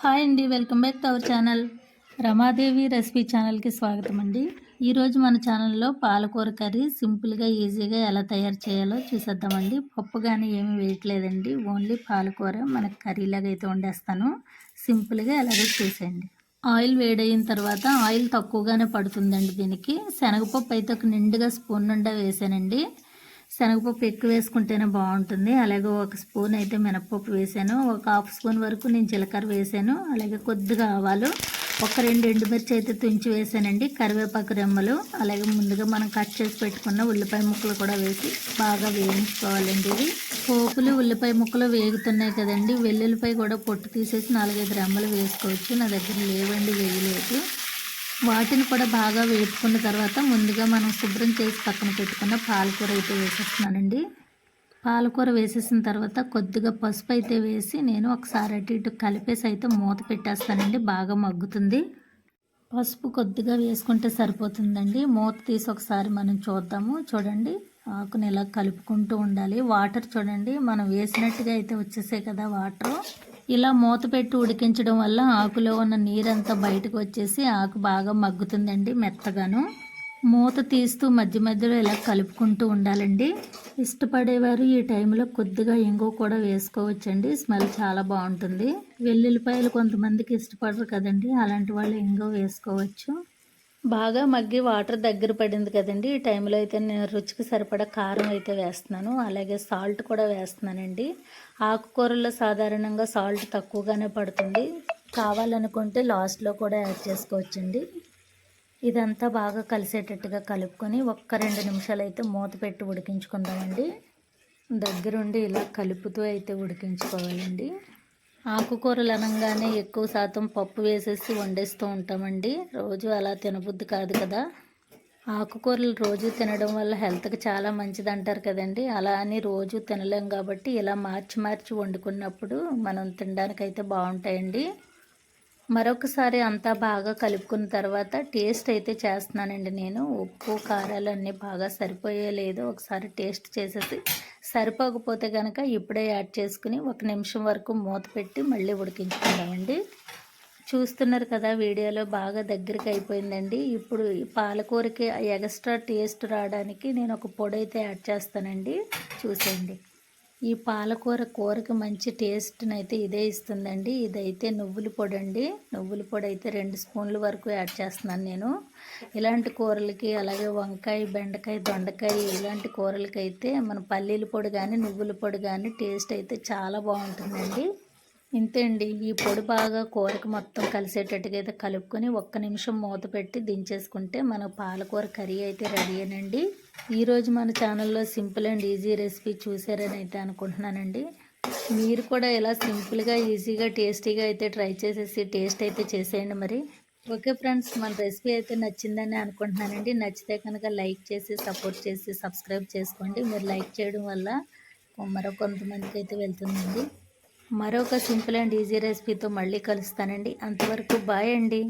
Hi అండి welcome back to our channel. Ramadevi recipe ఛానల్కి స్వాగతం అండి. ఈరోజు మన ఛానల్లో పాలకూర కర్రీ సింపుల్గా ఈజీగా ఎలా తయారు చేయాలో చూసేద్దామండి పప్పు కానీ ఏమి వేయట్లేదండి. ఓన్లీ పాలకూర మనకు కర్రీలాగా అయితే వండేస్తాను. సింపుల్గా ఎలాగో చూసేయండి. ఆయిల్ వేడైన తర్వాత ఆయిల్ తక్కువగానే పడుతుందండి దీనికి. శనగపప్పు అయితే ఒక నిండుగా స్పూన్ నుండా వేసానండి. శనగపప్పు ఎక్కువ వేసుకుంటేనే బాగుంటుంది. అలాగే ఒక స్పూన్ అయితే మినపప్పు వేసాను. ఒక హాఫ్ స్పూన్ వరకు నేను జీలకర్ర వేసాను. అలాగే కొద్దిగా ఆవాలు ఒక రెండు ఎండుమిర్చి అయితే తుంచి వేసానండి కరివేపాకు రెమ్మలు. అలాగే ముందుగా మనం కట్ చేసి పెట్టుకున్న ఉల్లిపాయ ముక్కలు కూడా వేసి బాగా వేయించుకోవాలండి ఇవి. పోపులు ఉల్లిపాయ ముక్కలు వేగుతున్నాయి కదండి. వెల్లుల్లిపాయ కూడా పొట్టు తీసేసి నాలుగైదు రెమ్మలు వేసుకోవచ్చు. నా దగ్గర లేవండి వేయలేదు. వాటిని కూడా బాగా వేపుకున్న తర్వాత ముందుగా మనం శుభ్రం చేసి పక్కన పెట్టుకున్న పాలకూర అయితే వేసేస్తున్నానండి. పాలకూర వేసేసిన తర్వాత కొద్దిగా పసుపు అయితే వేసి నేను ఒకసారి అటు ఇటు కలిపేసి అయితే మూత పెట్టేస్తానండి. బాగా మగ్గుతుంది. పసుపు కొద్దిగా వేసుకుంటే సరిపోతుందండి. మూత తీసి ఒకసారి మనం చూద్దాము. చూడండి ఆకుని ఇలా కలుపుకుంటూ ఉండాలి. వాటర్ చూడండి మనం వేసినట్టుగా అయితే వచ్చేసాయి కదా వాటర్. ఇలా మూత పెట్టి ఉడికించడం వల్ల ఆకులో ఉన్న నీరంతా బయటకు వచ్చేసి ఆకు బాగా మగ్గుతుందండి మెత్తగాను. మూత తీస్తూ మధ్య మధ్యలో ఇలా కలుపుకుంటూ ఉండాలండి. ఇష్టపడేవారు ఈ టైంలో కొద్దిగా ఇంగు కూడా వేసుకోవచ్చండి. స్మెల్ చాలా బాగుంటుంది. వెల్లుల్లిపాయలు కొంతమందికి ఇష్టపడరు కదండి. అలాంటి వాళ్ళు ఇంగు వేసుకోవచ్చు. బాగా మగ్గి వాటర్ దగ్గర పడింది కదండి. ఈ టైంలో అయితే నేను రుచికి సరిపడా కారం అయితే వేస్తున్నాను. అలాగే సాల్ట్ కూడా వేస్తున్నానండి. ఆకుకూరల్లో సాధారణంగా సాల్ట్ తక్కువగానే పడుతుంది. కావాలనుకుంటే లాస్ట్లో కూడా యాడ్ చేసుకోవచ్చండి. ఇదంతా బాగా కలిసేటట్టుగా కలుపుకొని ఒక్క రెండు నిమిషాలు అయితే మూత పెట్టి ఉడికించుకుందామండి. దగ్గరుండి ఇలా కలుపుతూ అయితే ఉడికించుకోవాలండి. ఆకుకూరలు అనగానే ఎక్కువ శాతం పప్పు వేసేసి వండేస్తూ ఉంటామండి. రోజు అలా తినబుద్ధి కాదు కదా. ఆకుకూరలు రోజు తినడం వల్ల హెల్త్కి చాలా మంచిది అంటారు కదండి. అలా అని రోజు తినలేం కాబట్టి ఇలా మార్చి మార్చి వండుకున్నప్పుడు మనం తినడానికైతే బాగుంటాయండి. మరొకసారి అంతా బాగా కలుపుకున్న తర్వాత టేస్ట్ అయితే చేస్తున్నానండి నేను. ఉప్పు కారాలు అన్నీ బాగా సరిపోయే లేదో. ఒకసారి టేస్ట్ చేసేసి సరిపోకపోతే కనుక ఇప్పుడే యాడ్ చేసుకుని ఒక నిమిషం వరకు మూత పెట్టి మళ్ళీ ఉడికించుకుందామండి. చూస్తున్నారు కదా వీడియోలో బాగా దగ్గరికి అయిపోయిందండి. ఇప్పుడు పాలకూరకి ఎక్స్ట్రా టేస్ట్ రావడానికి నేను ఒక పొడి అయితే యాడ్ చేస్తానండి. చూసేయండి. ఈ పాలకూర కూరకి మంచి టేస్ట్ని అయితే ఇదే ఇస్తుందండి. ఇదైతే నువ్వుల పొడి అండి నువ్వుల పొడి అయితే రెండు స్పూన్ల వరకు యాడ్ చేస్తున్నాను నేను. ఇలాంటి కూరలకి అలాగే వంకాయ బెండకాయ దొండకాయ ఇలాంటి కూరలకి అయితే మన పల్లీల పొడి కానీ నువ్వుల పొడి కానీ టేస్ట్ అయితే చాలా బాగుంటుందండి. ఇంతే అండి. ఈ పొడి బాగా కూరకు మొత్తం కలిసేటట్టుగా అయితే కలుపుకొని ఒక్క నిమిషం మూత పెట్టి దించేసుకుంటే మన పాలకూర కర్రీ అయితే రెడీ అనండి ఈరోజు మన ఛానల్లో సింపుల్ అండ్ ఈజీ రెసిపీ చూసారని అయితే అనుకుంటున్నానండి. మీరు కూడా ఇలా సింపుల్గా ఈజీగా టేస్టీగా అయితే ట్రై చేసేసి టేస్ట్ అయితే చేసేయండి మరి. ఓకే ఫ్రెండ్స్ మన రెసిపీ అయితే నచ్చిందని అనుకుంటున్నానండి. నచ్చితే కనుక లైక్ చేసి సపోర్ట్ చేసి సబ్స్క్రైబ్ చేసుకోండి. మీరు లైక్ చేయడం వల్ల మరో కొంతమందికి అయితే వెళ్తుందండి. మరొక సింపుల్ అండ్ ఈజీ రెసిపీతో మళ్ళీ కలుస్తానండి. అంతవరకు బాయ్ అండి.